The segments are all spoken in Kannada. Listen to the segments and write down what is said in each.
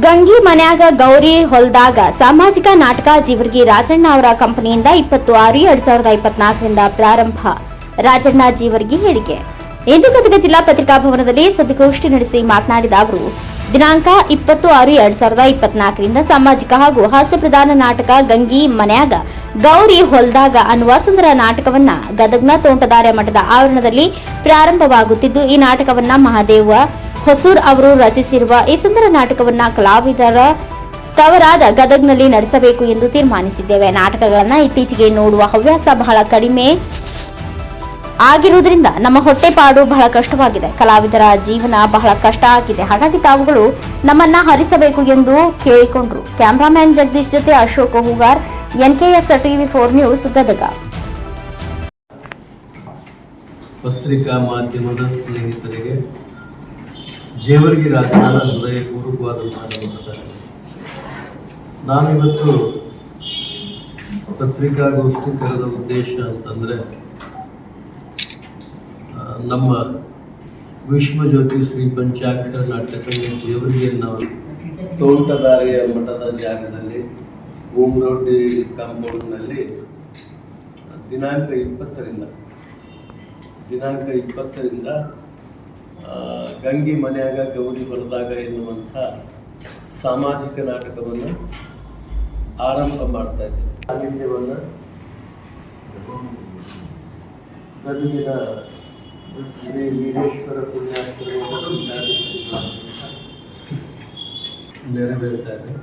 ಗಂಗಿ ಮನ್ಯಾಗ ಗೌರಿ ಹೊಲ್ದಾಗ ಸಾಮಾಜಿಕ ನಾಟಕ ಜೀವರ್ಗಿ ರಾಜಣ್ಣ ಅವರ ಕಂಪನಿಯಿಂದ ಇಪ್ಪತ್ತು ಆರು ಎರಡ್ ಸಾವಿರದ ಇಪ್ಪತ್ನಾಲ್ಕರಿಂದ ಪ್ರಾರಂಭ. ರಾಜಣ್ಣ ಜೀವರ್ಗಿ ಹೇಳಿಕೆ. ಇಂದು ಗದಗ ಜಿಲ್ಲಾ ಪತ್ರಿಕಾ ಭವನದಲ್ಲಿ ಸುದ್ದಿಗೋಷ್ಠಿ ನಡೆಸಿ ಮಾತನಾಡಿದ ಅವರು, ದಿನಾಂಕ ಇಪ್ಪತ್ತು ಆರು ಎರಡ್ ಸಾವಿರದ ಇಪ್ಪತ್ನಾಲ್ಕರಿಂದ ಸಾಮಾಜಿಕ ಹಾಗೂ ಹಾಸ್ಯ ಪ್ರಧಾನ ನಾಟಕ ಗಂಗಿ ಮನ್ಯಾಗ ಗೌರಿ ಹೊಲ್ದಾಗ ಅನ್ನುವ ಸುಂದರ ನಾಟಕವನ್ನ ಗದಗ್ನ ತೋಂಟದಾರ್ಯ ಮಠದ ಆವರಣದಲ್ಲಿ ಪ್ರಾರಂಭವಾಗುತ್ತಿದ್ದು, ಈ ನಾಟಕವನ್ನ ಮಹಾದೇವ ಹೊಸೂರ್ ಅವರು ರಚಿಸಿರುವ ಈ ಸುಂದರ ನಾಟಕವನ್ನ ಕಲಾವಿದರ ತವರಾದ ಗದಗ್ನಲ್ಲಿ ನಡೆಸಬೇಕು ಎಂದು ತೀರ್ಮಾನಿಸಿದ್ದೇವೆ. ನಾಟಕಗಳನ್ನ ಇತ್ತೀಚೆಗೆ ನೋಡುವ ಹವ್ಯಾಸ ಬಹಳ ಕಡಿಮೆ ಆಗಿರುವುದರಿಂದ ನಮ್ಮ ಹೊಟ್ಟೆಪಾಡು ಬಹಳ ಕಷ್ಟವಾಗಿದೆ. ಕಲಾವಿದರ ಜೀವನ ಬಹಳ ಕಷ್ಟ ಆಗಿದೆ. ಹಾಗಾಗಿ ತಾವುಗಳು ನಮ್ಮನ್ನ ಹರಿಸಬೇಕು ಎಂದು ಕೇಳಿಕೊಂಡ್ರು. ಕ್ಯಾಮ್ರಾಮ್ಯಾನ್ ಜಗದೀಶ್ ಜೊತೆ Ashok Hoogar NKS TV four news Gadag. ಪತ್ರಿಕಾ ಮಾಧ್ಯಮದ ಸ್ನೇಹಿತರಿಗೆ ಜೇವರ್ಗಿ ರಾಜನ ಹೃದಯಪೂರ್ವಕವಾದಂತಹ ನಮಸ್ಕಾರ ನಾನಿವತ್ತು ಪತ್ರಿಕಾಗೋಷ್ಠಿ ಕರೆದ ಉದ್ದೇಶ ಅಂತಂದರೆ ನಮ್ಮ ವಿಶ್ವಜ್ಯೋತಿ ಶ್ರೀ ಪಂಚಾಕ್ಷರ ನಾಟ್ಯ ಸಂಘ ನಾವು ತೋಂಟದಾರಿಯ ಮಠದ ಜಾಗದಲ್ಲಿ, ಓಂ ರೋಡ್ಡಿ ಕಾಂಪೌಂಡ್ನಲ್ಲಿ ದಿನಾಂಕ ಇಪ್ಪತ್ತರಿಂದ ದಿನಾಂಕ ಇಪ್ಪತ್ತರಿಂದ ಗಂಗಿ ಮನೆಯಾಗ ಗೌರಿ ಬರೆದಾಗ ಎನ್ನುವಂಥ ಸಾಮಾಜಿಕ ನಾಟಕವನ್ನು ಆರಂಭ ಮಾಡ್ತಾ ಇದ್ದೇವೆ ಸಾಹಿತ್ಯವನ್ನು ಗದುಗಿನ ಶ್ರೀ ವೀರೇಶ್ವರ ಪುಣ್ಯಾಶ್ರಮದ ನೆರವೇರ್ತಾ ಇದೆ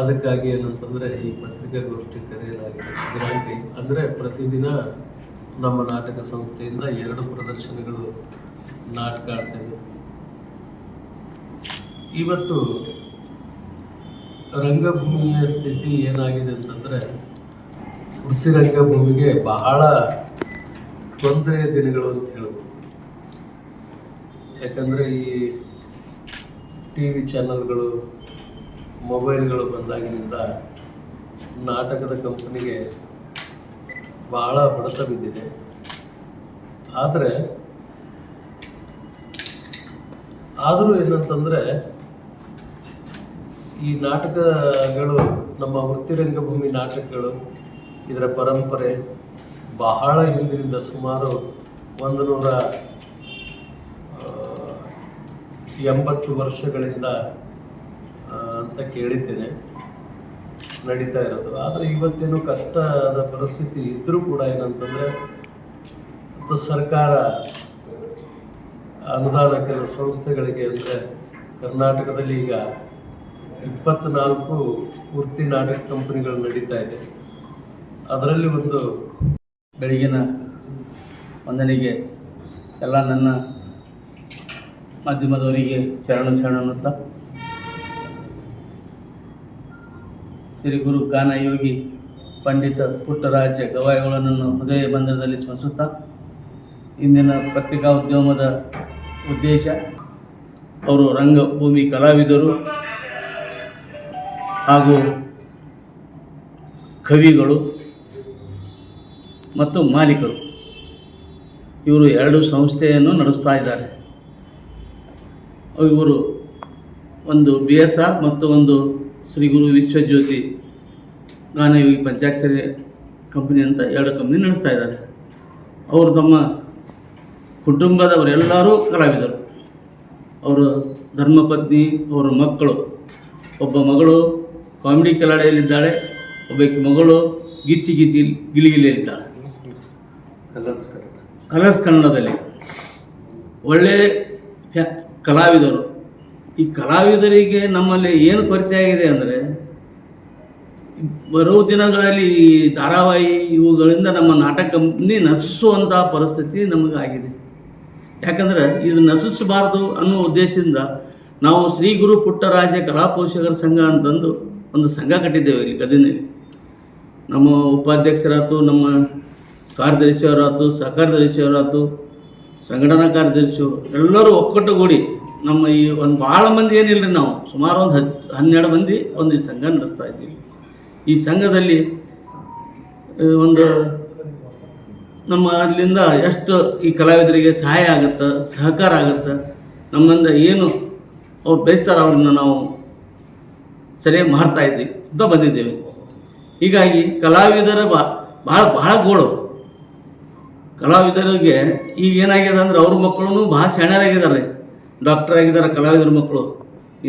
ಅದಕ್ಕಾಗಿ ಏನಂತಂದರೆ ಈ ಪತ್ರಿಕಾಗೋಷ್ಠಿ ಕರೆಯಲಾಗಿದೆ. ಅಂದರೆ ಪ್ರತಿದಿನ ನಮ್ಮ ನಾಟಕ ಸಂಸ್ಥೆಯಿಂದ ಎರಡು ಪ್ರದರ್ಶನಗಳು ನಾಟಕ ಆಡ್ತೇವೆ. ಇವತ್ತು ರಂಗಭೂಮಿಯ ಸ್ಥಿತಿ ಏನಾಗಿದೆ ಅಂತಂದರೆ ವೃತ್ತಿ ರಂಗಭೂಮಿಗೆ ಬಹಳ ತೊಂದರೆಯ ದಿನಗಳು ಅಂತ ಹೇಳ್ಬೋದು. ಯಾಕಂದರೆ ಈ ಟಿ ವಿ ಚಾನಲ್ಗಳು ಮೊಬೈಲ್ಗಳು ಬಂದಾಗಿನಿಂದ ನಾಟಕದ ಕಂಪನಿಗೆ ಬಹಳ ಹೊಡೆತ ಬಿದ್ದಿದೆ. ಆದರೆ ಆದರೂ ಏನಂತಂದರೆ ಈ ನಾಟಕಗಳು ನಮ್ಮ ವೃತ್ತಿ ರಂಗಭೂಮಿ ನಾಟಕಗಳು, ಇದರ ಪರಂಪರೆ ಬಹಳ ಹಿಂದಿನಿಂದ ಸುಮಾರು ಒಂದು ನೂರ ಎಂಬತ್ತು ವರ್ಷಗಳಿಂದ ಅಂತ ಕೇಳಿದ್ದೇನೆ. ನಡೀತಾ ಇರೋದು. ಆದರೆ ಇವತ್ತೇನು ಕಷ್ಟದ ಪರಿಸ್ಥಿತಿ ಇದ್ದರೂ ಕೂಡ ಏನಂತಂದರೆ ಮತ್ತು ಸರ್ಕಾರ ಅನುದಾನ ಕೆಲವು ಸಂಸ್ಥೆಗಳಿಗೆ ಅಂದರೆ ಕರ್ನಾಟಕದಲ್ಲಿ ಈಗ ಇಪ್ಪತ್ತ್ನಾಲ್ಕು ಪೂರ್ತಿ ನಾಟಕ ಕಂಪನಿಗಳು ನಡೀತಾ ಇದೆ. ಅದರಲ್ಲಿ ಒಂದು ಬೆಳಗಿನ ವಂದನೆಗೆ ಎಲ್ಲ ನನ್ನ ಮಾಧ್ಯಮದವರಿಗೆ ಶರಣ ಶರಣನ್ನುತ್ತಾ ಶ್ರೀ ಗುರು ಗಾನಯೋಗಿ ಪಂಡಿತ ಪುಟ್ಟರಾಜ ಗವಾಯಿಗಳನ್ನು ಹೃದಯ ಬಂಧನದಲ್ಲಿ ಸ್ಮರಿಸುತ್ತಾ, ಇಂದಿನ ಪತ್ರಿಕಾ ಉದ್ಯಮದ ಉದ್ದೇಶ, ಅವರು ರಂಗಭೂಮಿ ಕಲಾವಿದರು ಹಾಗೂ ಕವಿಗಳು ಮತ್ತು ಮಾಲೀಕರು. ಇವರು ಎರಡು ಸಂಸ್ಥೆಯನ್ನು ನಡೆಸ್ತಾ ಇದ್ದಾರೆ. ಇವರು ಒಂದು ಬಿ ಎಸ್ ಆರ್ ಮತ್ತು ಒಂದು ಶ್ರೀ ಗುರು ವಿಶ್ವಜ್ಯೋತಿ ಗಾನಯೋಗಿ ಪಂಚಾಕ್ಷರಿ ಕಂಪನಿ ಅಂತ ಎರಡು ಕಂಪ್ನಿ ನಡೆಸ್ತಾ ಇದ್ದಾರೆ. ಅವರು ತಮ್ಮ ಕುಟುಂಬದವರೆಲ್ಲರೂ ಕಲಾವಿದರು. ಅವರು ಧರ್ಮಪತ್ನಿ ಅವರ ಮಕ್ಕಳು ಒಬ್ಬ ಮಗಳು ಕಾಮಿಡಿ ಕಲಾಡೆಯಲ್ಲಿದ್ದಾಳೆ ಒಬ್ಬ ಮಗಳು ಗಿಚ್ಚಿ ಗಿಚ್ಚಿ ಗಿಲಿಗಿಲಿಯಲ್ಲಿದ್ದಾಳೆ. ಕಲರ್ಸ್ ಕಲರ್ಸ್ ಕನ್ನಡದಲ್ಲಿ ಒಳ್ಳೆ ಕಲಾವಿದರು. ಈ ಕಲಾವಿದರಿಗೆ ನಮ್ಮಲ್ಲಿ ಏನು ಕೊರತೆ ಆಗಿದೆ ಅಂದರೆ, ಬರೋ ದಿನಗಳಲ್ಲಿ ಈ ಧಾರಾವಾಹಿ ಇವುಗಳಿಂದ ನಮ್ಮ ನಾಟಕ ಕಂಪ್ನಿ ನಶಿಸುವಂಥ ಪರಿಸ್ಥಿತಿ ನಮಗಾಗಿದೆ ಯಾಕಂದರೆ ಇದು ನಶಿಸಬಾರ್ದು ಅನ್ನೋ ಉದ್ದೇಶದಿಂದ ನಾವು ಶ್ರೀ ಗುರು ಪುಟ್ಟರಾಜ ಕಲಾ ಪೋಷಕರ ಸಂಘ ಅಂತಂದು ಒಂದು ಸಂಘ ಕಟ್ಟಿದ್ದೇವೆ ಇಲ್ಲಿ ಗದಗಿನಲ್ಲಿ ನಮ್ಮ ಉಪಾಧ್ಯಕ್ಷರಾಯ್ತು, ನಮ್ಮ ಕಾರ್ಯದರ್ಶಿಯವರಾಯ್ತು ಸಹಕಾರ್ಯದರ್ಶಿಯವರಾಯ್ತು ಸಂಘಟನಾ ಕಾರ್ಯದರ್ಶಿಯವರು ಎಲ್ಲರೂ ಒಕ್ಕಟ್ಟುಗೂಡಿ ನಮ್ಮ ಈ ಒಂದು ಭಾಳ ಮಂದಿ ಏನಿಲ್ಲ ರೀ ನಾವು, ಸುಮಾರು ಒಂದು ಹತ್ತು ಹನ್ನೆರಡು ಮಂದಿ ಒಂದು ಈ ಸಂಘ ನಡೆಸ್ತಾ ಇದ್ದೀವಿ. ಈ ಸಂಘದಲ್ಲಿ ಒಂದು ನಮ್ಮ ಅಲ್ಲಿಂದ ಎಷ್ಟು ಈ ಕಲಾವಿದರಿಗೆ ಸಹಾಯ ಆಗುತ್ತೆ, ಸಹಕಾರ ಆಗುತ್ತೆ ನಮ್ಮಿಂದ ಏನು ಅವ್ರು ಬಯಸ್ತಾರೆ ಅವ್ರನ್ನ ನಾವು ಸರಿಯಾಗಿ ಮಾಡ್ತಾ ಇದ್ದೀವಿ ಅಂತ ಬಂದಿದ್ದೇವೆ. ಹೀಗಾಗಿ ಕಲಾವಿದರ ಬಾ ಭಾಳ ಭಾಳ ಗೋಳು. ಕಲಾವಿದರಿಗೆ ಈಗ ಏನಾಗಿದೆ ಅಂದ್ರೆ ಅವ್ರ ಮಕ್ಕಳು ಭಾಳ ಶಾಣ್ಯರಾಗಿದ್ದಾರೆ ಡಾಕ್ಟರ್ ಆಗಿದ್ದಾರೆ, ಕಲಾವಿದರ ಮಕ್ಕಳು,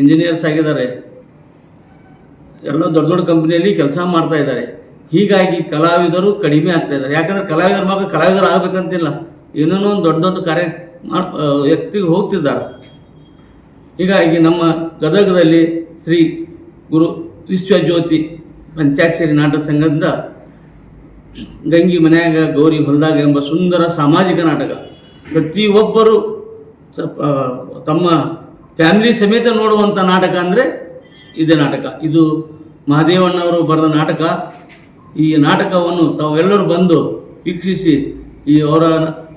ಇಂಜಿನಿಯರ್ಸ್ ಆಗಿದ್ದಾರೆ. ಎಲ್ಲ ದೊಡ್ಡ ದೊಡ್ಡ ಕಂಪ್ನಿಯಲ್ಲಿ ಕೆಲಸ ಮಾಡ್ತಾ ಇದ್ದಾರೆ. ಹೀಗಾಗಿ ಕಲಾವಿದರು ಕಡಿಮೆ ಆಗ್ತಾ ಇದ್ದಾರೆ. ಯಾಕಂದ್ರೆ ಕಲಾವಿದರ ಮಗ ಕಲಾವಿದರು ಆಗಬೇಕಂತಿಲ್ಲ. ಏನೇನೋ ಒಂದು ದೊಡ್ಡ ದೊಡ್ಡ ಕಾರ್ಯ ಮಾಡ್ ವ್ಯಕ್ತಿಗೆ ಹೋಗ್ತಿದ್ದಾರೆ. ಹೀಗಾಗಿ ನಮ್ಮ ಗದಗದಲ್ಲಿ ಶ್ರೀ ಗುರು ವಿಶ್ವಜ್ಯೋತಿ ಪಂಚಾಕ್ಷರಿ ನಾಟಕ ಸಂಘದಿಂದ ಗಂಗಿ ಮನ್ಯಾಗ ಗೌರಿ ಹೊಲದಾಗ ಎಂಬ ಸುಂದರ ಸಾಮಾಜಿಕ ನಾಟಕ. ಪ್ರತಿಯೊಬ್ಬರು ತಮ್ಮ ಫ್ಯಾಮಿಲಿ ಸಮೇತ ನೋಡುವಂಥ ನಾಟಕ ಅಂದರೆ ಇದೇ ನಾಟಕ. ಇದು ಮಹಾದೇವಣ್ಣವರು ಬರೆದ ನಾಟಕ. ಈ ನಾಟಕವನ್ನು ತಾವೆಲ್ಲರೂ ಬಂದು ವೀಕ್ಷಿಸಿ, ಈ ಅವರ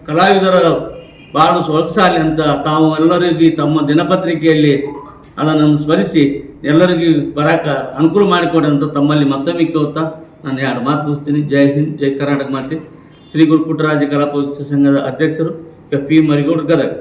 ಕಲಾವಿದರ ಬಾಳು ಸೊಗಸಾಲಿ ಅಂತ ತಾವು ಎಲ್ಲರಿಗೂ ತಮ್ಮ ದಿನಪತ್ರಿಕೆಯಲ್ಲಿ ಅದನ್ನು ಸ್ಮರಿಸಿ, ಎಲ್ಲರಿಗೂ ಬರೋಕೆ ಅನುಕೂಲ ಮಾಡಿಕೊಡಿ ಅಂತ ತಮ್ಮಲ್ಲಿ ಮತ್ತೊಮ್ಮೆ ಕೇಳ್ತಾ ನಾನು ಎರಡು ಮಾತು ಮುಗಿಸ್ತೀನಿ. ಜೈ ಹಿಂದ್, ಜೈ ಕರ್ನಾಟಕ ಮಾತೆ. ಶ್ರೀ ಗುರು ಪುಟ್ಟರಾಜ ಸಂಘದ ಅಧ್ಯಕ್ಷರು ಪಿ ಮರಿಗೌಡ ಗದಗ.